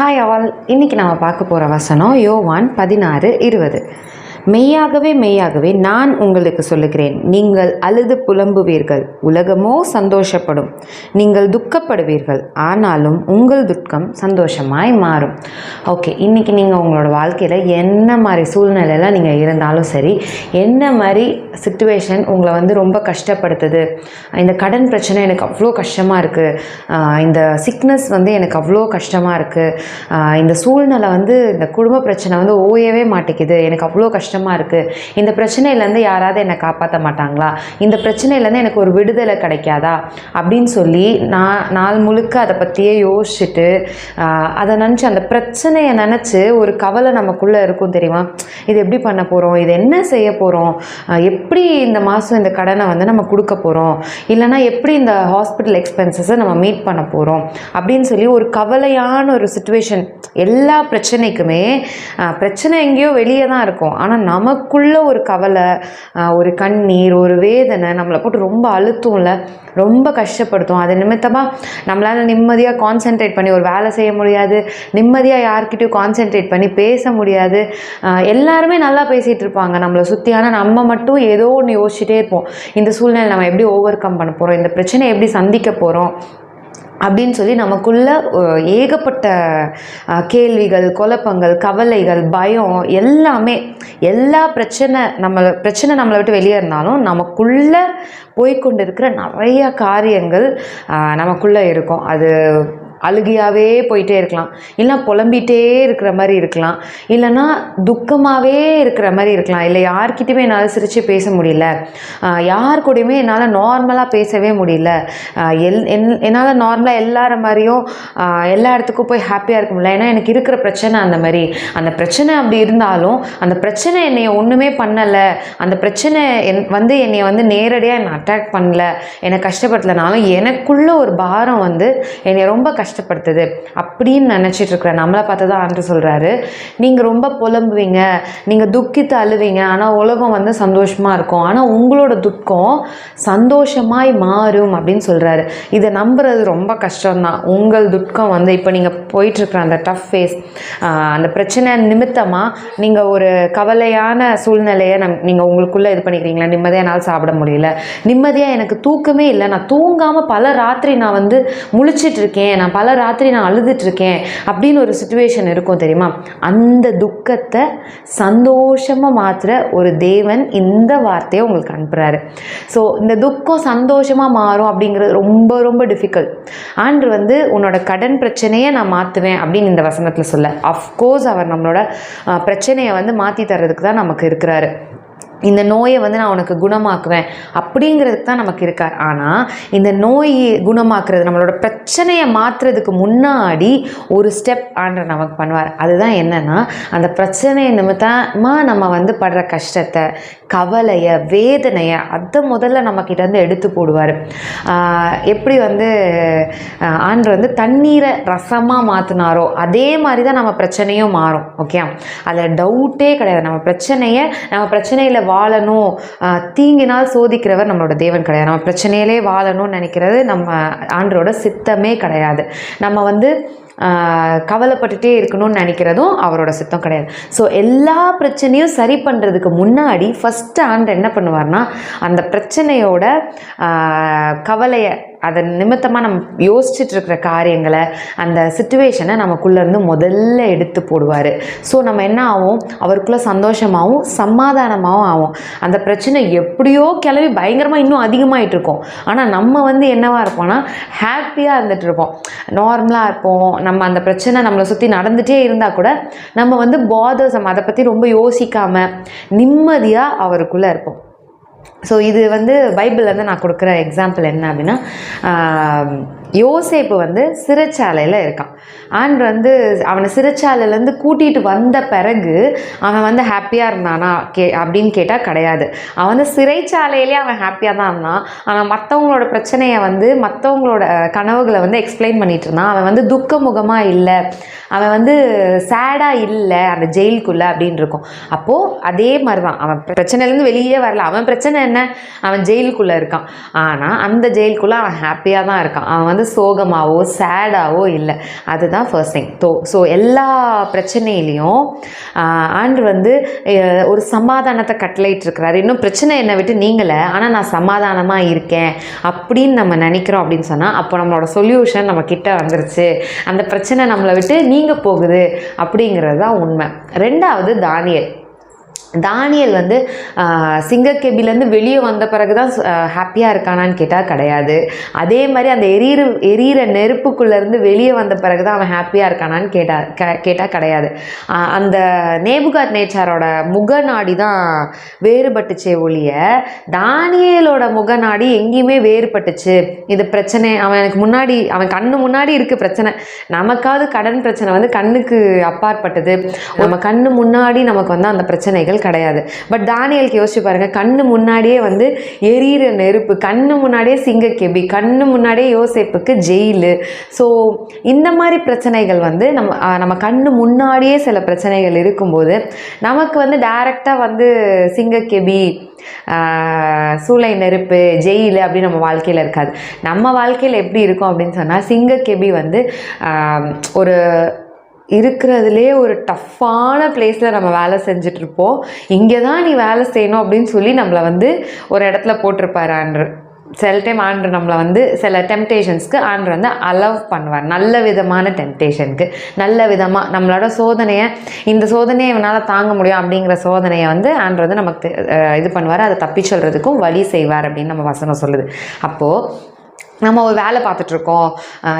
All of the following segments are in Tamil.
ஹாய் ஆல் இன்றைக்கி நம்ம பார்க்க போகிற வசனம் யோவான் பதினாறு இருபது. மெய்யாகவே மெய்யாகவே நான் உங்களுக்கு சொல்லுகிறேன். நீங்கள் அழுது புலம்புவீர்கள். உலகமோ சந்தோஷப்படும். நீங்கள் துக்கப்படுவீர்கள். ஆனாலும் உங்கள் துக்கம் சந்தோஷமாய் மாறும். ஓகே இன்னைக்கு நீங்கள் உங்களோட வாழ்க்கையில் என்ன மாதிரி சூழ்நிலையில் நீங்கள் இருந்தாலும் சரி என்ன மாதிரி சுச்சுவேஷன் உங்களை வந்து ரொம்ப கஷ்டப்படுத்துது? இந்த கடன் பிரச்சனை எனக்கு அவ்வளோ கஷ்டமாக இருக்குது இந்த சிக்னஸ் வந்து எனக்கு அவ்வளோ கஷ்டமாக இருக்குது இந்த சூழ்நிலை வந்து இந்த குடும்ப பிரச்சனை வந்து ஓயவே மாட்டேங்குது. எனக்கு அவ்வளோ கஷ்டம் கஷ்டமாக இருக்குது இந்த பிரச்சனையிலேருந்து யாராவது என்னை காப்பாற்ற மாட்டாங்களா? இந்த பிரச்சனையிலேருந்து எனக்கு ஒரு விடுதலை கிடைக்காதா? அப்படின்னு சொல்லி நான் நாள் முழுக்க அதை பற்றியே யோசிச்சுட்டு அதை நினச்சி அந்த பிரச்சனையை நினச்சி ஒரு கவலை நமக்குள்ளே இருக்கும் தெரியுமா? இது எப்படி பண்ண போகிறோம் இது என்ன செய்ய போகிறோம் எப்படி இந்த மாதம் இந்த கடனை வந்து நம்ம கொடுக்க போகிறோம் இல்லைனா எப்படி இந்த ஹாஸ்பிட்டல் எக்ஸ்பென்சஸை நம்ம மீட் பண்ண போகிறோம் அப்படின்னு சொல்லி ஒரு கவலையான ஒரு சுச்சுவேஷன் எல்லா பிரச்சனைக்குமே பிரச்சனை எங்கேயோ வெளியே தான் இருக்கும். ஆனால் நமக்குள்ள ஒரு கவலை ஒரு கண்ணீர் ஒரு வேதனை நம்மளை போட்டு ரொம்ப அழுத்தும்ல. ரொம்ப கஷ்டப்படுத்தும். அது நிமித்தமாக நம்மளால் நிம்மதியாக கான்சென்ட்ரேட் பண்ணி ஒரு வேலை செய்ய முடியாது. நிம்மதியாக யார்கிட்டையும் கான்சென்ட்ரேட் பண்ணி பேச முடியாது. எல்லாருமே நல்லா பேசிகிட்டு இருப்பாங்க. நம்மளை சுற்றி ஆனால் நம்ம மட்டும் ஏதோ ஒன்று யோசிச்சுட்டே இருப்போம். இந்த சூழ்நிலை நம்ம எப்படி ஓவர் கம் பண்ண போகிறோம் இந்த பிரச்சனையை எப்படி சந்திக்க போகிறோம் அப்படின்னு சொல்லி நமக்குள்ள ஏகப்பட்ட கேள்விகள் குழப்பங்கள் கவலைகள் பயம் எல்லாமே எல்லா பிரச்சனை நம்மளை பிரச்சனை நம்மளை விட்டு வெளியே இருந்தாலும் நமக்குள்ளே போய்க்கொண்டு இருக்கிற நிறைய காரியங்கள் நமக்குள்ளே இருக்கும். அது அழுகையாகவே போயிட்டே இருக்கலாம். இல்லைனா புலம்பிகிட்டே இருக்கிற மாதிரி இருக்கலாம். இல்லைன்னா துக்கமாகவே இருக்கிற மாதிரி இருக்கலாம். இல்லை யார்கிட்டையுமே என்னால் சிரித்து பேச முடியல. யார் கூடயுமே என்னால் நார்மலாக பேசவே முடியல. எல் என் என்னால் நார்மலாக எல்லார மாதிரியும் எல்லா இடத்துக்கும் போய் ஹாப்பியாக இருக்க முடியல. ஏன்னா எனக்கு இருக்கிற பிரச்சனை அந்த மாதிரி. அந்த பிரச்சனை அப்படி இருந்தாலும் அந்த பிரச்சனை என்னை ஒன்றுமே பண்ணலை. அந்த பிரச்சனை என் வந்து என்னை வந்து நேரடியாக என்னை அட்டாக் பண்ணல. என்னை கஷ்டப்படுத்தலைனாலும் எனக்குள்ள ஒரு பாரம் வந்து என்னை ரொம்ப கஷ்டப்படுத்துது அப்படின்னு நினச்சிட்டு இருக்கிற நம்மளை பார்த்து தான் ஆண்டு சொல்கிறாரு நீங்கள் ரொம்ப புலம்புவீங்க நீங்கள் துக்கித்து அழுவீங்க ஆனால் உலகம் வந்து சந்தோஷமாக இருக்கும். ஆனால் உங்களோட துக்கம் சந்தோஷமாய் மாறும் அப்படின்னு சொல்கிறாரு இதை நம்புறது ரொம்ப கஷ்டம்தான். உங்கள் துக்கம் வந்து இப்போ நீங்கள் போயிட்டுருக்குற அந்த டஃப் ஃபேஸ் அந்த பிரச்சனை நிமித்தமாக நீங்கள் ஒரு கவலையான சூழ்நிலையை நம் நீங்கள் உங்களுக்குள்ளே இது பண்ணிக்கிறீங்களா? நிம்மதியாக என்னால் சாப்பிட முடியல. நிம்மதியாக எனக்கு தூக்கமே இல்லை. நான் தூங்காமல் பல ராத்திரி நான் வந்து முழிச்சிட்டு இருக்கேன் நான் பல ராத்திரி நான் அழுதுட்டுருக்கேன் அப்படின்னு ஒரு சுச்சுவேஷன் இருக்கும் தெரியுமா? அந்த துக்கத்தை சந்தோஷமாக மாற்றுற ஒரு தேவன் இந்த வார்த்தையை உங்களுக்கு அனுப்புகிறாரு ஸோ இந்த துக்கம் சந்தோஷமாக மாறும் அப்படிங்கிறது ரொம்ப ரொம்ப டிஃபிகல்ட் ஆண்டு வந்து உன்னோட கடன் பிரச்சனையை நான் மாற்றுவேன் அப்படின்னு இந்த வசனத்தில் சொல்ல. அஃப்கோர்ஸ் அவர் நம்மளோட பிரச்சனையை வந்து மாற்றி தர்றதுக்கு தான் நமக்கு இருக்கிறாரு. இந்த நோயை வந்து நான் உனக்கு குணமாக்குவேன் அப்படிங்கிறதுக்கு தான் நமக்கு இருக்கார். ஆனால் இந்த நோய் குணமாக்குறது நம்மளோட பிரச்சனையை மாற்றுறதுக்கு முன்னாடி ஒரு ஸ்டெப் ஆண்டர் நமக்கு பண்ணுவார். அதுதான் என்னன்னா அந்த பிரச்சனையை நிமித்தமாக நம்ம வந்து படுற கஷ்டத்தை கவலையை வேதனையை அதை முதல்ல நம்மக்கிட்டேருந்து எடுத்து போடுவார். எப்படி வந்து ஆண்டர் வந்து தண்ணீரை ரசமாக மாற்றினாரோ அதே மாதிரி தான் நம்ம பிரச்சனையும் மாறும். ஓகே? அதில் டவுட்டே கிடையாது. நம்ம பிரச்சனையை நம்ம பிரச்சனையில் வாழணும். தீங்கினால் சோதிக்கிறவர் நம்மளோட தேவன் கிடையாது. நம்ம பிரச்சனையிலே வாழணும்னு நினைக்கிறது நம்ம ஆண்டரோட சித்தமே கிடையாது. நம்ம வந்து கவலைப்பட்டுட்டே இருக்கணும்னு நினைக்கிறதும் அவரோட சித்தம் கிடையாது. ஸோ எல்லா பிரச்சனையும் சரி பண்ணுறதுக்கு முன்னாடி ஃபஸ்ட்டு ஆண்டு என்ன பண்ணுவார்னா அந்த பிரச்சனையோட கவலையை அதன் நிமித்தமாக நம்ம யோசிச்சுட்டு இருக்கிற காரியங்களை அந்த சுச்சுவேஷனை நமக்குள்ளேருந்து முதல்ல எடுத்து போடுவார். ஸோ நம்ம என்ன ஆகும் அவருக்குள்ளே சந்தோஷமாகவும் சமாதானமாகவும் ஆகும் அந்த பிரச்சனை எப்படியோ கிளம்பி பயங்கரமாக இன்னும் அதிகமாகிட்டு இருக்கும். ஆனால் நம்ம வந்து என்னவாக இருப்போம்னா ஹாப்பியாக இருந்துட்டு இருப்போம். நார்மலாக இருப்போம். நம்ம அந்த பிரச்சனை நம்மளை சுற்றி நடந்துகிட்டே இருந்தால் கூட நம்ம வந்து பாதர்ஸம் அதை பற்றி ரொம்ப யோசிக்காமல் நிம்மதியாக அவருக்குள்ளே இருப்போம். ஸோ இது வந்து பைபிள்லேருந்து நான் கொடுக்குற எக்ஸாம்பிள் என்ன அப்படின்னா யோசேப்பு வந்து சிறைச்சாலையில் இருக்கான். ஆண்ட் வந்து அவனை சிறைச்சாலையிலேருந்து கூட்டிகிட்டு வந்த பிறகு அவன் வந்து ஹாப்பியாக இருந்தானா? கே அப்படின்னு கேட்டால் கிடையாது. அவன் வந்து சிறைச்சாலையிலே அவன் ஹாப்பியாக தான் இருந்தான். அவன் மற்றவங்களோட பிரச்சனையை வந்து மற்றவங்களோட கனவுகளை வந்து எக்ஸ்பிளைன் பண்ணிட்டு இருந்தான். அவன் வந்து துக்கமுகமாக இல்லை. அவன் வந்து சேடாக இல்லை. அந்த ஜெயிலுக்குள்ளே அப்படின்னு இருக்கும். அப்போது அதே மாதிரி தான் அவன் பிரச்சனையிலேருந்து வெளியே வரல. அவன் பிரச்சனை என்ன? அவன் ஜெயிலுக்குள்ளே இருக்கான். ஆனால் அந்த ஜெயிலுக்குள்ளே அவன் ஹாப்பியாக தான் இருக்கான். அவன் வந்து வந்து சோகமாகவோ சேடாகவோ இல்லை. அதுதான் ஃபர்ஸ்ட் திங் தோ ஸோ எல்லா பிரச்சனையிலையும் ஆண்டு வந்து ஒரு சமாதானத்தை கட்டளையிட்டு இருக்கிறாரு இன்னும் பிரச்சனை என்னை விட்டு நீங்களே ஆனால் நான் சமாதானமாக இருக்கேன் அப்படின்னு நம்ம நினைக்கிறோம் அப்படின்னு சொன்னால் அப்போ நம்மளோட சொல்யூஷன் நம்ம கிட்ட வந்துருச்சு. அந்த பிரச்சனை நம்மளை விட்டு நீங்க போகுது அப்படிங்கிறது தான் உண்மை. ரெண்டாவது தானியல். தானியல் வந்து சிங்கக்கெபிலேருந்து வெளியே வந்த பிறகு தான் ஹாப்பியாக இருக்கானான்னு கேட்டால் கிடையாது. அதே மாதிரி அந்த எரியிற எரியிற நெருப்புக்குள்ளேருந்து வெளியே வந்த பிறகு தான் அவன் ஹாப்பியாக இருக்கானான்னு கேட்டா க கேட்டால் கிடையாது. அந்த நேபுகாத் நேச்சாரோட முகநாடி தான் வேறுபட்டுச்சே ஒழிய தானியலோட முகநாடி எங்கேயுமே வேறுபட்டுச்சு. இது பிரச்சனை. அவன் எனக்கு முன்னாடி அவன் கண்ணு முன்னாடி இருக்குது பிரச்சனை. நமக்காவது கடன் பிரச்சனை வந்து கண்ணுக்கு அப்பாற்பட்டது. நம்ம கண்ணு முன்னாடி நமக்கு வந்து அந்த பிரச்சனைகள் கிடையாது. பட் தானியலுக்கு யோசிச்சு பாருங்க கண்ணு முன்னாடியே வந்து எரியிற நெருப்பு கண்ணு முன்னாடியே சிங்கக்கெபி கண்ணு முன்னாடியே யோசிப்புக்கு ஜெயிலு. ஸோ இந்த மாதிரி பிரச்சனைகள் வந்து நம்ம நம்ம கண்ணு முன்னாடியே சில பிரச்சனைகள் இருக்கும்போது நமக்கு வந்து டைரெக்டாக வந்து சிங்கக்கெபி சூளை நெருப்பு ஜெயில் அப்படின்னு நம்ம வாழ்க்கையில் இருக்காது. நம்ம வாழ்க்கையில் எப்படி இருக்கும் அப்படின்னு சொன்னால் சிங்கக்கெபி வந்து ஒரு இருக்கிறதுலே ஒரு டஃப்பான பிளேஸில் நம்ம வேலை செஞ்சிட்ருப்போம் இங்கே தான் நீ வேலை செய்யணும் அப்படின்னு சொல்லி நம்மளை வந்து ஒரு இடத்துல போட்டிருப்பாரு ஆண்ட்ரு. சில டைம் ஆண்டு நம்மளை வந்து சில டெம்டேஷன்ஸ்க்கு ஆண்டு வந்து அலவ் பண்ணுவார். நல்ல விதமான டெம்டேஷனுக்கு நல்ல விதமாக நம்மளோட சோதனையை இந்த சோதனையை இவனால் தாங்க முடியும் அப்படிங்கிற சோதனையை வந்து ஆண்டு வந்து நமக்கு இது பண்ணுவார். அதை தப்பி சொல்கிறதுக்கும் வழி செய்வார் அப்படின்னு நம்ம வசனம் சொல்லுது. அப்போது நம்ம ஒரு வேலை பார்த்துட்ருக்கோம்.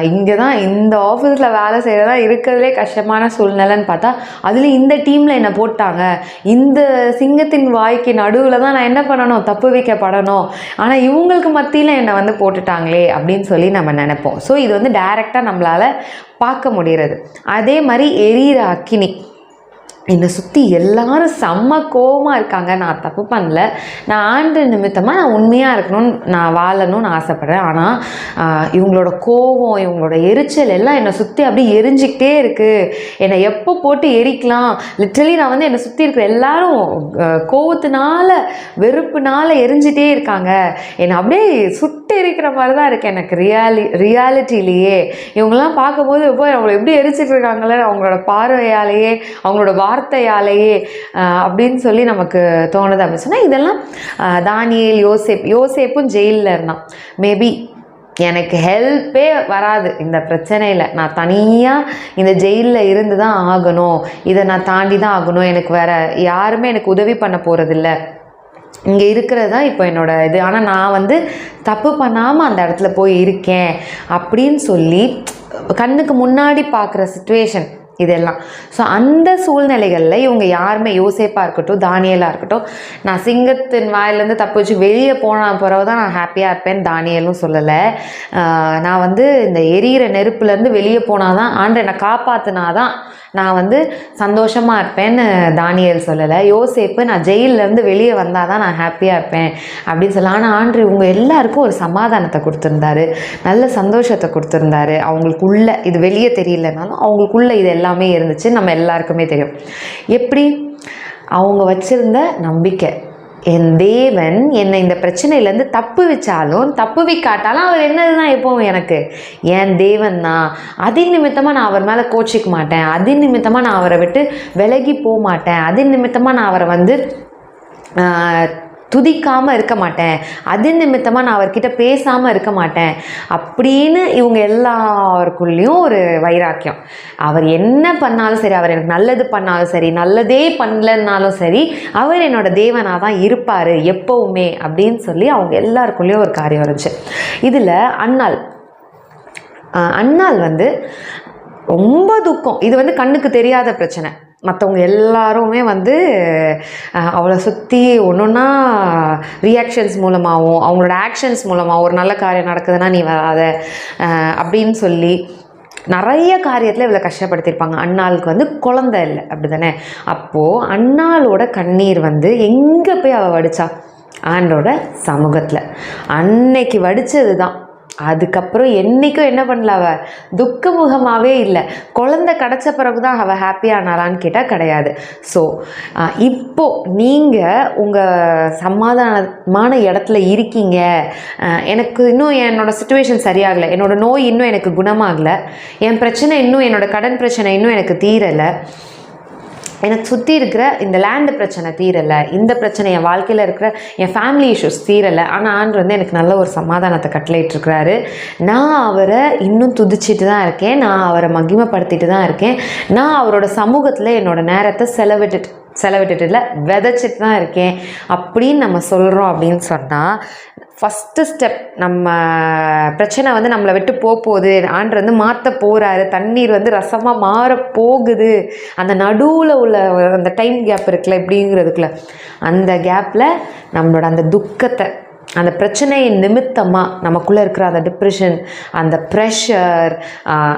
இங்கே தான் இந்த ஆஃபீஸில் வேலை செய்கிறதா இருக்கிறதுலே கஷ்டமான சூழ்நிலைன்னு பார்த்தா அதுலேயும் இந்த டீமில் என்னை போட்டாங்க. இந்த சிங்கத்தின் வாய்க்கு நடுவில் தான் நான் என்ன பண்ணணும்? தப்பு வைக்கப்படணும். ஆனால் இவங்களுக்கு மத்தியில் என்னை வந்து போட்டுட்டாங்களே அப்படின்னு சொல்லி நம்ம நினைப்போம். ஸோ இது வந்து டைரெக்டாக நம்மளால் பார்க்க முடிகிறது. அதே மாதிரி எரியிற அக்கினி. என்னை சுற்றி எல்லாரும் செம்ம கோவமாக இருக்காங்க. நான் தப்பு பண்ணல. நான் ஆண்டு நிமித்தமாக நான் உண்மையாக இருக்கணும்னு நான் வாழணும்னு ஆசைப்பட்றேன். ஆனால் இவங்களோட கோவம் இவங்களோட எரிச்சல் எல்லாம் என்னை சுற்றி அப்படியே எரிஞ்சிக்கிட்டே இருக்குது என்னை எப்போ போட்டு எரிக்கலாம்? லிட்ரலி நான் வந்து என்னை சுற்றி இருக்கிற எல்லாரும் ஆஹ், கோவத்தினால வெறுப்புனால எரிஞ்சிட்டே இருக்காங்க. என்னை அப்படியே சுட்டு எரிக்கிற மாதிரி தான் இருக்குது எனக்கு ரியாலி ரியாலிட்டிலேயே இவங்கெல்லாம் பார்க்கும்போது இப்போ அவங்கள எப்படி எரிச்சிட்டு இருக்காங்களே? அவங்களோட பார்வையாலேயே அவங்களோட வார்த்தையாலேயே அப்படின்னு சொல்லி நமக்கு தோணுது அப்படின்னு சொன்னால் இதெல்லாம் தானியல் யோசேப் யோசேப்பும் ஜெயிலில் இருந்தான். மேபி எனக்கு ஹெல்ப்பே வராது இந்த பிரச்சனையில். நான் தனியாக இந்த ஜெயிலில் இருந்து தான் ஆகணும். இதை நான் தாண்டி தான் ஆகணும். எனக்கு வேறு யாருமே எனக்கு உதவி பண்ண போகிறதில்ல இங்கே இருக்கிறது தான் இப்போ என்னோடய இது. ஆனால் நான் வந்து தப்பு பண்ணாமல் அந்த இடத்துல போய் இருக்கேன் அப்படின்னு சொல்லி கண்ணுக்கு முன்னாடி பார்க்குற சுச்சுவேஷன் இதெல்லாம். ஸோ அந்த சூழ்நிலைகளில் இவங்க யாருமே யோசிப்பாக இருக்கட்டும் தானியலாக இருக்கட்டும் நான் சிங்கத்தின் வாயிலேருந்து தப்பு வச்சு வெளியே போன பிறகு தான் நான் ஹாப்பியாக இருப்பேன் தானியலும் சொல்லலை. நான் வந்து இந்த எரியிற நெருப்புலேருந்து வெளியே போனால் தான் ஆண்டு என்னை காப்பாற்றினா தான் நான் வந்து சந்தோஷமாக இருப்பேன்னு தானியல் சொல்லலை. யோசேப்பு நான் ஜெயிலேருந்து வெளியே வந்தால் தான் நான் ஹாப்பியாக இருப்பேன் அப்படின்னு சொல்ல. ஆனால் ஆண்டு இவங்க எல்லாருக்கும் ஒரு சமாதானத்தை கொடுத்துருந்தாரு. நல்ல சந்தோஷத்தை கொடுத்துருந்தாரு. அவங்களுக்குள்ள இது வெளியே தெரியலனாலும் அவங்களுக்குள்ள இது எல்லாமே இருந்துச்சு. நம்ம எல்லாருக்குமே தெரியும். எப்படி? அவங்க வச்சுருந்த நம்பிக்கை. என் தேவன் என்னை இந்த பிரச்சனையிலேருந்து தப்பு வச்சாலும் தப்பு வைக்காட்டாலும் அவர் என்னது தான் எப்போவும் எனக்கு? என் தேவன் தான் அதின் நிமித்தமாக நான் அவர் மேலே கோச்சிக்க மாட்டேன். அதின் நிமித்தமாக நான் அவரை விட்டு விலகி போக மாட்டேன். அதின் நிமித்தமாக நான் அவரை வந்து துதிக்காமல் இருக்க மாட்டேன். அது நிமித்தமாக நான் அவர்கிட்ட பேசாமல் இருக்க மாட்டேன். அப்படின்னு இவங்க எல்லாருக்குள்ளேயும் ஒரு வைராக்கியம். அவர் என்ன பண்ணாலும் சரி அவர் எனக்கு நல்லது பண்ணாலும் சரி நல்லதே பண்ணலன்னாலும் சரி அவர் என்னோட தேவனாக தான் இருப்பார் எப்போவுமே அப்படின்னு சொல்லி அவங்க எல்லாருக்குள்ளேயும் ஒரு காரியம் இருந்துச்சு. இதில் அண்ணாள். அண்ணாள் வந்து ரொம்ப துக்கம். இது வந்து கண்ணுக்கு தெரியாத பிரச்சனை. மற்றவங்க எல்லாருமே வந்து அவளை சுற்றி ஒன்று ஒன்றா ரியாக்ஷன்ஸ் மூலமாகவும் அவங்களோட ஆக்ஷன்ஸ் மூலமாக ஒரு நல்ல காரியம் நடக்குதுன்னா நீ வராத அப்படின்னு சொல்லி நிறைய காரியத்தில் இவளை கஷ்டப்படுத்தியிருப்பாங்க. அண்ணாளுக்கு வந்து குழந்தை இல்லை அப்படி தானே அப்போது அண்ணாளோட கண்ணீர் வந்து எங்கே போய் அவள் வடித்தா ஆண்டோட சமூகத்தில். அன்னைக்கு வடித்தது தான் அதுக்கப்புறம் என்றைக்கும் என்ன பண்ணல அவள் துக்க முகமாகவே இல்லை. குழந்தை கிடச்ச பிறகு தான் அவள் ஹாப்பியானாலான்னு கேட்டால் கிடையாது. ஸோ இப்போ நீங்கள் உங்கள் சமாதானமான இடத்துல இருக்கீங்க. எனக்கு இன்னும் என்னோட சுச்சுவேஷன் சரியாகலை. என்னோட நோய் இன்னும் எனக்கு குணமாகலை. என் பிரச்சனை இன்னும் என்னோட கடன் பிரச்சனை இன்னும் எனக்கு தீரலை. எனக்கு சுற்றி இருக்கிற இந்த லேண்டு பிரச்சனை தீரலை. இந்த பிரச்சனை என் வாழ்க்கையில் இருக்கிற என் ஃபேமிலி இஷ்யூஸ் தீரலை. ஆனால் ஆண்டு வந்து எனக்கு நல்ல ஒரு சமாதானத்தை கட்டளையிட்டிருக்கிறாரு. நான் அவரை இன்னும் துதிச்சிட்டு தான் இருக்கேன். நான் அவரை மகிமைப்படுத்திட்டு தான் இருக்கேன். நான் அவரோட சமூகத்தில் என்னோட நேரத்தை செலவிட்டுட்டு செலவிட்டுட்டு இல்லை விதைச்சிட்டு தான் இருக்கேன். அப்படின்னு நம்ம சொல்கிறோம் அப்படின்னு சொன்னால் ஃபஸ்ட்டு ஸ்டெப் நம்ம பிரச்சனை வந்து நம்மளை விட்டு போக போகுது ஆண்டு வந்து மாற்ற போகிறாரு தண்ணீர் வந்து ரசமாக மாற போகுது. அந்த நடுவில் உள்ள அந்த டைம் கேப் இருக்குல்ல இப்படிங்கிறதுக்குள்ள. அந்த கேப்பில் நம்மளோட அந்த துக்கத்தை அந்த பிரச்சனையின் நிமித்தமாக நமக்குள்ளே இருக்கிற அந்த டிப்ரெஷன் அந்த ப்ரெஷர்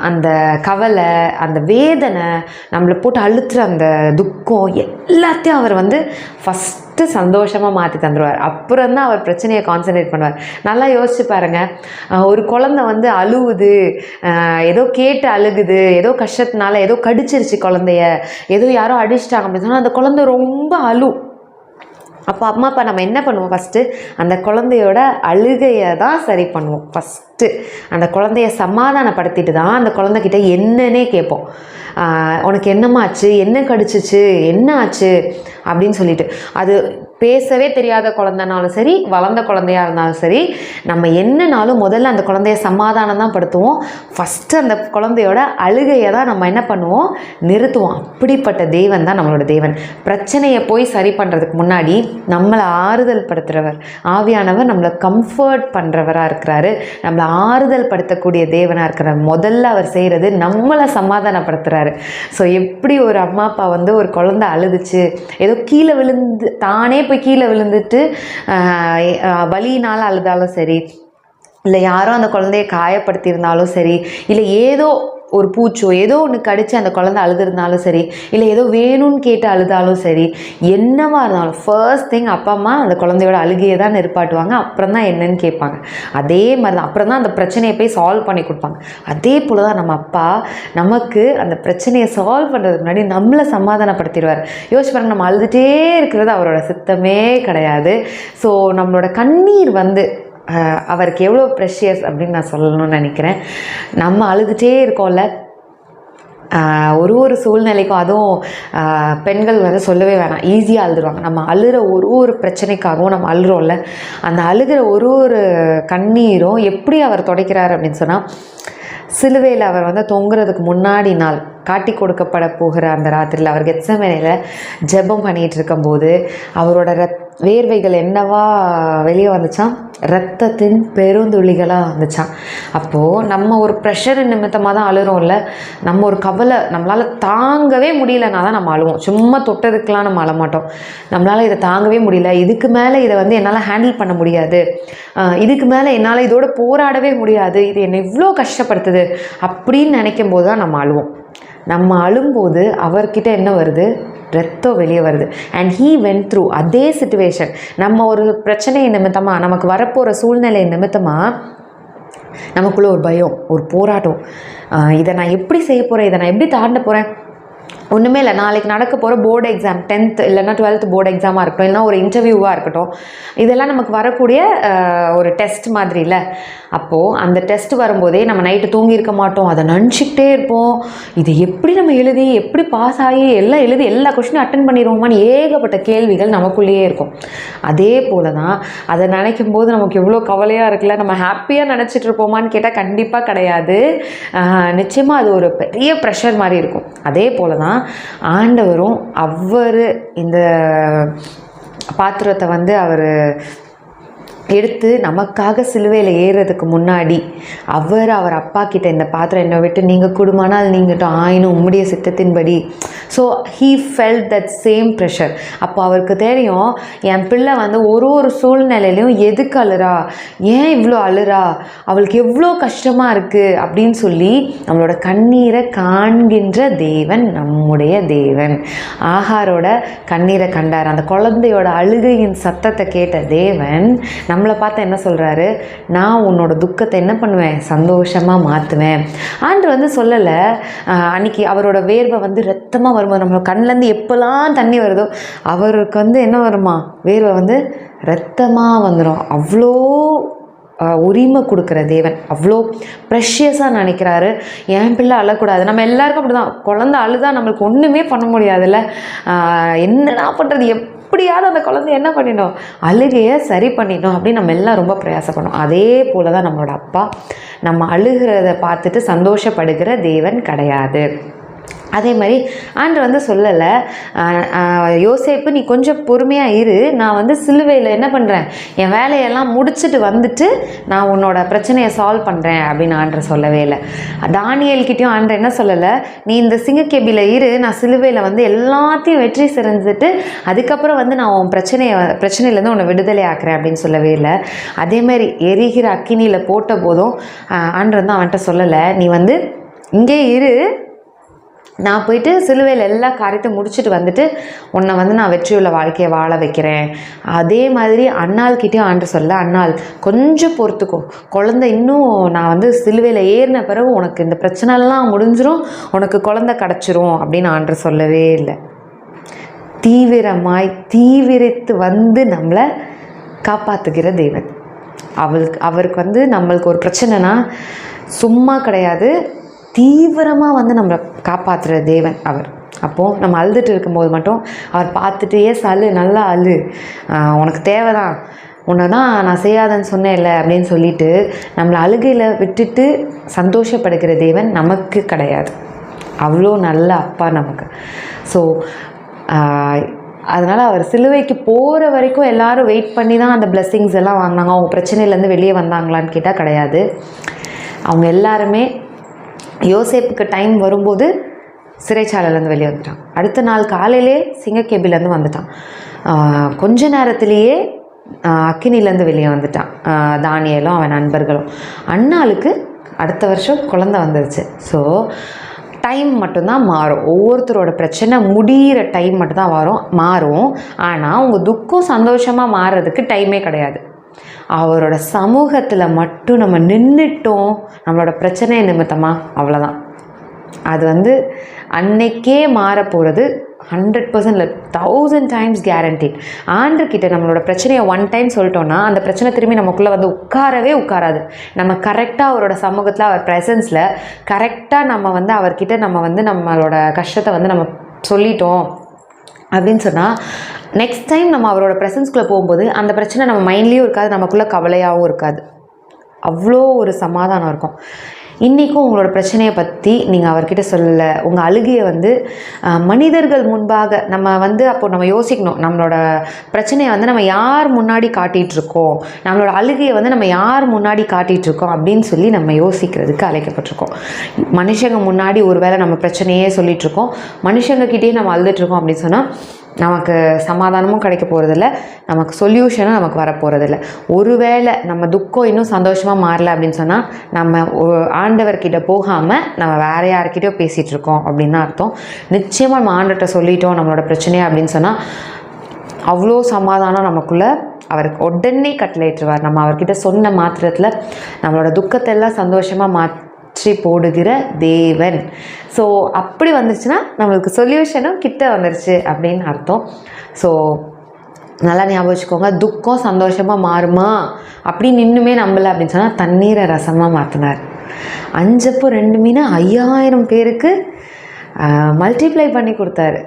அந்த கவலை அந்த வேதனை நம்மளை போட்டு அழுத்துற அந்த துக்கம் எல்லாத்தையும் அவர் வந்து ஃபஸ்ட்டு சந்தோஷமாக மாற்றி தந்துடுவார் அப்புறம் தான் அவர் பிரச்சனையை கான்சன்ட்ரேட் பண்ணுவார். நல்லா யோசிச்சு பாருங்கள் ஒரு குழந்தை வந்து அழுவுது. ஏதோ கேட்டு அழுகுது. ஏதோ கஷ்டத்தினால ஏதோ கடிச்சிருச்சு குழந்தைய. ஏதோ யாரோ அடிச்சிட்டாங்க அப்படின்னு சொன்னால் அந்த குழந்தை ரொம்ப அழும். அப்போ அம்மா அப்பா நம்ம என்ன பண்ணுவோம் ஃபஸ்ட்டு அந்த குழந்தையோட அழுகையை தான் சரி பண்ணுவோம் ஃபஸ்ட்டு அந்த குழந்தைய சமாதானப்படுத்திட்டு தான் அந்த குழந்தைகிட்ட என்னன்னே கேட்போம். உனக்கு உனக்கு என்னம்மாச்சு என்ன கடிச்சிச்சு? என்ன ஆச்சு? அப்படின்னு சொல்லிட்டு. அது பேசவே தெரியாத குழந்தைனாலும் சரி வளர்ந்த குழந்தையா இருந்தாலும் சரி நம்ம என்னனாலும் முதல்ல அந்த குழந்தைய சமாதானம் தான் படுத்துவோம். ஃபஸ்ட்டு அந்த குழந்தையோட அழுகையை தான் நம்ம என்ன பண்ணுவோம்? நிறுத்துவோம். அப்படிப்பட்ட தெய்வன் தான் நம்மளோட தெய்வன் பிரச்சனையை போய் சரி பண்ணுறதுக்கு முன்னாடி நம்மளை ஆறுதல் படுத்துகிறவர் ஆவியானவர் நம்மளை கம்ஃபர்ட் பண்ணுறவராக இருக்கிறாரு. நம்மளை ஆறுதல் படுத்தக்கூடிய தேவனாக இருக்கிறார் முதல்ல அவர் செய்கிறது நம்மளை சமாதானப்படுத்துகிறாரு ஸோ எப்படி ஒரு அம்மா அப்பா வந்து ஒரு குழந்தை அழுதுச்சு ஏதோ கீழே விழுந்து தானே போய் கீழே விழுந்துட்டு வலியினால் அழுதாலும் சரி இல்லை யாரும் அந்த குழந்தைய காயப்படுத்தியிருந்தாலும் சரி இல்லை ஏதோ ஒரு பூச்சோ ஏதோ ஒன்று கடிச்சு அந்த குழந்தை அழுதுருந்தாலும் சரி இல்லை ஏதோ வேணும்னு கேட்டு அழுதாலும் சரி என்னவா இருந்தாலும் ஃபர்ஸ்ட் திங் அப்பா அம்மா அந்த குழந்தையோட அழுகையை தான் நிற்பாட்டுவாங்க. அப்புறம் தான் என்னன்னு கேட்பாங்க. அதே மாதிரி தான் அப்புறம் தான் அந்த பிரச்சனையை போய் சால்வ் பண்ணி கொடுப்பாங்க. அதே போல் தான் நம்ம அப்பா நமக்கு அந்த பிரச்சனையை சால்வ் பண்ணுறதுக்கு முன்னாடி நம்மளை சமாதானப்படுத்திடுவார். யோசிச்சு பாருங்க நம்ம அழுதுகிட்டே இருக்கிறது அவரோட சித்தமே கிடையாது. ஸோ நம்மளோட கண்ணீர் வந்து அவருக்கு எவ்வளோ ப்ரெஷியஸ் அப்படின்னு நான் சொல்லணும்னு நினைக்கிறேன். நம்ம அழுதுகிட்டே இருக்கோம்ல. ஒரு ஒரு சூழ்நிலைக்கும் அதுவும் பெண்கள் வந்து சொல்லவே வேணாம். ஈஸியாக அழுதுருவாங்க. நம்ம அழுகிற ஒரு ஒரு பிரச்சனைக்காகவும் நம்ம அழுகிறோம்ல அந்த அழுகிற ஒரு ஒரு கண்ணீரும் எப்படி அவர் துடைக்கிறார் அப்படின்னு சொன்னால் சிலுவையில் அவர் வந்து தொங்குறதுக்கு முன்னாடி நாள் காட்டி கொடுக்கப்பட போகிற அந்த ராத்திரியில் அவர் கெத்சமேனையில் ஜெபம் பண்ணிகிட்டு இருக்கும்போது அவரோட ரத் வேர்வைகள் என்னவா வெளியே வந்துச்சான் ரத்தத்தின் பெருந்துளிகளாக வந்துச்சான் அப்போது நம்ம ஒரு ப்ரெஷர் நிமித்தமாக தான் அழுகிறோம்ல நம்ம ஒரு கவலை நம்மளால் தாங்கவே முடியலனா தான் நம்ம அழுவோம். சும்மா தொட்டதுக்கெலாம் நம்ம அழமாட்டோம். நம்மளால் இதை தாங்கவே முடியல. இதுக்கு மேலே இதை வந்து என்னால் ஹேண்டில் பண்ண முடியாது. இதுக்கு மேலே என்னால் இதோட போராடவே முடியாது. இது என்னை இவ்வளோ கஷ்டப்படுத்துது அப்படின்னு நினைக்கும் போது தான் நம்ம அழுவோம். நம்ம அழும்போது அவர்கிட்ட என்ன வருது? ரத்தம் வெளியே வருது. அண்ட் ஹீ வென் த்ரூ அதே சுச்சுவேஷன் நம்ம ஒரு பிரச்சனை நிமித்தமாக நமக்கு வரப்போகிற சூழ்நிலை நிமித்தமாக நமக்குள்ளே ஒரு பயம் ஒரு போராட்டம். இதை நான் எப்படி செய்ய போகிறேன் இதை நான் எப்படி தாண்ட போகிறேன் ஒன்றுமே இல்லை. நாளைக்கு நடக்க போகிற போர்டு எக்ஸாம் டென்த் இல்லைனா டுவெல்த் போர்டு எக்ஸாமாக இருக்கட்டும் இல்லைன்னா ஒரு இன்டர்வியூவாக இருக்கட்டும் இதெல்லாம் நமக்கு வரக்கூடிய ஒரு டெஸ்ட் மாதிரி இல்லை. அப்போது அந்த டெஸ்ட் வரும்போதே நம்ம நைட்டு தூங்கியிருக்க மாட்டோம். அதை நினச்சிக்கிட்டே இருப்போம். இது எப்படி நம்ம எழுதி எப்படி பாஸ் ஆகி எல்லாம் எழுதி எல்லா கொஷினும் அட்டன் பண்ணிடுவோமான்னு ஏகப்பட்ட கேள்விகள் நமக்குள்ளேயே இருக்கும். அதே போல தான் அதை நினைக்கும் போது நமக்கு எவ்வளோ கவலையாக இருக்குல்ல நம்ம ஹாப்பியாக நினச்சிட்டு இருப்போமான்னு கேட்டால் கண்டிப்பாக கிடையாது. நிச்சயமாக அது ஒரு பெரிய ப்ரெஷர் மாதிரி இருக்கும். அதே போல தான் ஆண்டவரும் அவர் இந்த பாத்திரத்தை வந்து அவர் எடுத்து நமக்காக சிலுவையில் ஏறுறதுக்கு முன்னாடி அவர் அவர் அப்பா கிட்ட இந்த பாத்திரம் என்னை விட்டு நீங்கள் குடும்பமானால் நீங்கட்டும் ஆயினும் உம்முடைய சித்தத்தின்படி so he felt that same pressure அப்போ அவருக்கு தெரியும் என் பிள்ளை வந்து ஒரு ஒரு சூழ்நிலையிலையும் எதுக்கு அழுறா? ஏன் இவ்வளோ அழுறா? அவளுக்கு எவ்வளோ கஷ்டமாக இருக்குது அப்படின்னு சொல்லி நம்மளோட கண்ணீரை காண்கின்ற தேவன் நம்முடைய தேவன். ஆகாரோட கண்ணீரை கண்டார். அந்த குழந்தையோட அழுகையின் சத்தத்தை கேட்ட தேவன் நம்மளை பார்த்து என்ன சொல்கிறாரு நான் உன்னோட துக்கத்தை என்ன பண்ணுவேன்? சந்தோஷமாக மாற்றுவேன் ஆண்டு வந்து சொல்லலை அன்னைக்கு அவரோட வேர்வை வந்து ரத்தமாக வரும்போது நம்ம கண்ணிலேருந்து எப்போல்லாம் தண்ணி வருதோ அவருக்கு வந்து என்ன வருமா? வேர்வை வந்து ரத்தமாக வந்துடும் அவ்வளோ உரிமை கொடுக்குற தேவன். அவ்வளோ ப்ரெஷியஸாக நினைக்கிறாரு. என் பிள்ளை அழக்கூடாது. நம்ம எல்லாருக்கும் அப்படி தான் குழந்த அழுதா நம்மளுக்கு ஒன்றுமே பண்ண முடியாதுல்ல. ஆஹ் என்னடா பண்ணுறது எப்படியாவது அந்த குழந்தை என்ன பண்ணிடணும்? அழுகையை சரி பண்ணிடணும் அப்படின்னு நம்ம எல்லாம் ரொம்ப பிரயாசப்படணும். அதே போல தான் நம்மளோட அப்பா. நம்ம அழுகிறத பார்த்துட்டு சந்தோஷப்படுகிற தேவன் கிடையாது. அதே மாதிரி ஆண்டு வந்து சொல்லலை யோசேப்பு நீ கொஞ்சம் பொறுமையாக இரு. நான் வந்து சிலுவையில் என்ன பண்ணுறேன் என் வேலையெல்லாம் முடிச்சுட்டு வந்துட்டு நான் உன்னோட பிரச்சனையை சால்வ் பண்ணுறேன் அப்படின்னு ஆண்டர் சொல்லவே இல்லை. தானியல்கிட்டையும் ஆண்டர் என்ன சொல்லலை நீ இந்த சிங்கக்கேபியில் இரு. நான் சிலுவையில் வந்து எல்லாத்தையும் வெற்றி செஞ்சுட்டு அதுக்கப்புறம் வந்து நான் உன் பிரச்சனையை பிரச்சனையிலேருந்து உன்னை விடுதலை ஆக்குறேன் அப்படின்னு சொல்லவே இல்லை. அதே மாதிரி எரிகிற அக்கினியில் போட்ட போதும் ஆஹ் ஆண்டர் வந்து அவன்கிட்ட சொல்லலை நீ வந்து இங்கே இரு. நான் போயிட்டு சிலுவையில் எல்லா காரியத்தையும் முடிச்சுட்டு வந்துட்டு உன்னை வந்து நான் வெற்றியுள்ள வாழ்க்கையை வாழ வைக்கிறேன். அதே மாதிரி அண்ணாள்கிட்டேயும் ஆண்டு சொல்ல அண்ணாள் கொஞ்சம் பொறுத்துக்கோ. குழந்தை இன்னும் நான் வந்து சிலுவையில் ஏறின பிறகு உனக்கு இந்த பிரச்சனைலாம் முடிஞ்சிரும். உனக்கு குழந்தை கிடச்சிரும். அப்படின்னு ஆண்டு சொல்லவே இல்லை. தீவிரமாய் தீவிரித்து வந்து நம்மளை காப்பாற்றுகிற தெய்வன் அவளுக்கு அவருக்கு வந்து நம்மளுக்கு ஒரு பிரச்சனைனா சும்மா கிடையாது. தீவிரமாக வந்து நம்மளை காப்பாற்றுற தேவன் அவர். அப்போது நம்ம அழுதுட்டு இருக்கும்போது மட்டும் அவர் பார்த்துட்டு ஏஸ் அழு நல்லா அழு. உனக்கு தேவைதான். உன்னை தான் நான் செய்யாதன்னு சொன்னேன்ல அப்படின்னு சொல்லிட்டு நம்மளை அழுகையில் விட்டுட்டு சந்தோஷப்படுகிற தேவன் நமக்கு கிடையாது. அவ்வளோ நல்ல அப்பா நமக்கு. ஸோ அதனால் அவர் சிலுவைக்கு போகிற வரைக்கும் எல்லாரும் வெயிட் பண்ணி தான் அந்த blessings எல்லாம் வாங்கினாங்க. அவங்க பிரச்சனையிலேருந்து வெளியே வந்தாங்களான்னு கேட்டால் கிடையாது. அவங்க எல்லாருமே யோசேப்புக்கு டைம் வரும்போது சிறைச்சாலையிலேருந்து வெளியே வந்துட்டான். அடுத்த நாள் காலையிலே சிங்கக்கேபிலேருந்து வந்துட்டான். கொஞ்ச நேரத்திலேயே அக்கினிலேருந்து வெளியே வந்துட்டான். தானியலும் அவன் நண்பர்களும். அண்ணாளுக்கு அடுத்த வருஷம் குழந்தை வந்துருச்சு. ஸோ டைம் மட்டும்தான் மாறும். ஒவ்வொருத்தரோட பிரச்சனை முடிகிற டைம் மட்டும்தான் வரும் மாறும். ஆனால் உங்கள் துக்கம் சந்தோஷமாக மாறுறதுக்கு டைமே கிடையாது. அவரோட சமூகத்தில் மட்டும் நம்ம நின்றுட்டோம் நம்மளோட பிரச்சனையை நிமித்தமாக அவ்வளோதான் அது வந்து அன்னைக்கே மாற போகிறது ஹண்ட்ரட் பர்சன்ட் இல்லை தௌசண்ட் டைம்ஸ் கேரண்டீட் ஆண்டுக்கிட்ட நம்மளோட பிரச்சனையை ஒன் டைம் சொல்லிட்டோன்னா அந்த பிரச்சனை திரும்பி நமக்குள்ளே வந்து உட்காரவே உட்காராது. நம்ம கரெக்டாக அவரோட சமூகத்தில் அவர் ப்ரெசன்ஸில் கரெக்டாக நம்ம வந்து அவர்கிட்ட நம்ம வந்து நம்மளோட கஷ்டத்தை வந்து நம்ம சொல்லிட்டோம். அப்படின்னு சொன்னால் நெக்ஸ்ட் டைம் நம்ம அவரோட ப்ரெசன்ஸ்குள்ளே போகும்போது அந்த பிரச்சனை நம்ம மைண்ட்லேயும் இருக்காது நமக்குள்ளே கவலையாகவும் இருக்காது. அவ்வளோ ஒரு சமாதானம் இருக்கும். இன்றைக்கும் உங்களோட பிரச்சனையை பற்றி நீங்கள் அவர்கிட்ட சொல்லலை. உங்கள் அழுகையை வந்து மனிதர்கள் முன்பாக நம்ம வந்து அப்போ நம்ம யோசிக்கணும். நம்மளோட பிரச்சனையை வந்து நம்ம யார் முன்னாடி காட்டிகிட்டு இருக்கோம் நம்மளோட அழுகையை வந்து நம்ம யார் முன்னாடி காட்டிகிட்டு இருக்கோம் அப்படின்னு சொல்லி நம்ம யோசிக்கிறதுக்கு அழைக்கப்பட்டிருக்கோம். மனுஷங்க முன்னாடி ஒரு வேளை நம்ம பிரச்சனையே சொல்லிகிட்ருக்கோம் இருக்கோம் மனுஷங்கக்கிட்டேயே நம்ம அழுதுட்ருக்கோம் அப்படின்னு சொன்னால் நமக்கு சமாதானமும் கிடைக்க போகிறதில்ல நமக்கு சொல்யூஷனும் நமக்கு வரப்போகிறதில்ல ஒருவேளை நம்ம துக்கம் இன்னும் சந்தோஷமாக மாறல அப்படின்னு சொன்னால் நம்ம ஆண்டவர்கிட்ட போகாமல் நம்ம வேற யார்கிட்டயோ பேசிகிட்டு இருக்கோம் அப்படின்னு தான் அர்த்தம். நிச்சயமாக நம்ம ஆண்டர்கிட்ட சொல்லிட்டோம் நம்மளோட பிரச்சனையை அப்படின்னு சொன்னால் அவ்வளோ சமாதானம் நமக்குள்ளே அவருக்கு உடனே கட்டளையிட்டுருவார். நம்ம அவர்கிட்ட சொன்ன மாத்திரத்தில் நம்மளோட துக்கத்தை எல்லாம் சந்தோஷமாக மாற்றி போடுகிற தேவன். ஸோ அப்படி வந்துச்சுன்னா நம்மளுக்கு சொல்யூஷனும் கிட்ட வந்துருச்சு அப்படின்னு அர்த்தம். ஸோ நல்லா ஞாபகம் வச்சுக்கோங்க துக்கம் சந்தோஷமாக மாறுமா? அப்படின்னு இன்னுமே நம்பலை அப்படின்னு சொன்னால் தண்ணீரை ரசமாக மாற்றினார் அஞ்சப்போ ரெண்டு மீன் ஐயாயிரம் பேருக்கு மல்டிப்ளை பண்ணி கொடுத்தாரு.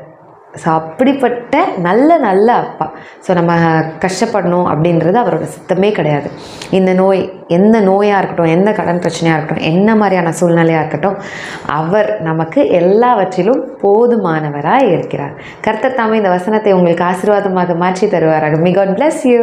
ஸோ அப்படிப்பட்ட நல்ல நல்ல அப்பா. ஸோ நம்ம கஷ்டப்படணும் அப்படின்றது அவரோட சித்தமே கிடையாது. இந்த நோய் எந்த நோயாக இருக்கட்டும் எந்த கடன் பிரச்சனையாக இருக்கட்டும் என்ன மாதிரியான சூழ்நிலையாக இருக்கட்டும் அவர் நமக்கு எல்லாவற்றிலும் போதுமானவராக இருக்கிறார். கர்த்தர் தாமே இந்த வசனத்தை உங்களுக்கு ஆசீர்வாதமாக மாற்றி தருவாராக. MECON bless you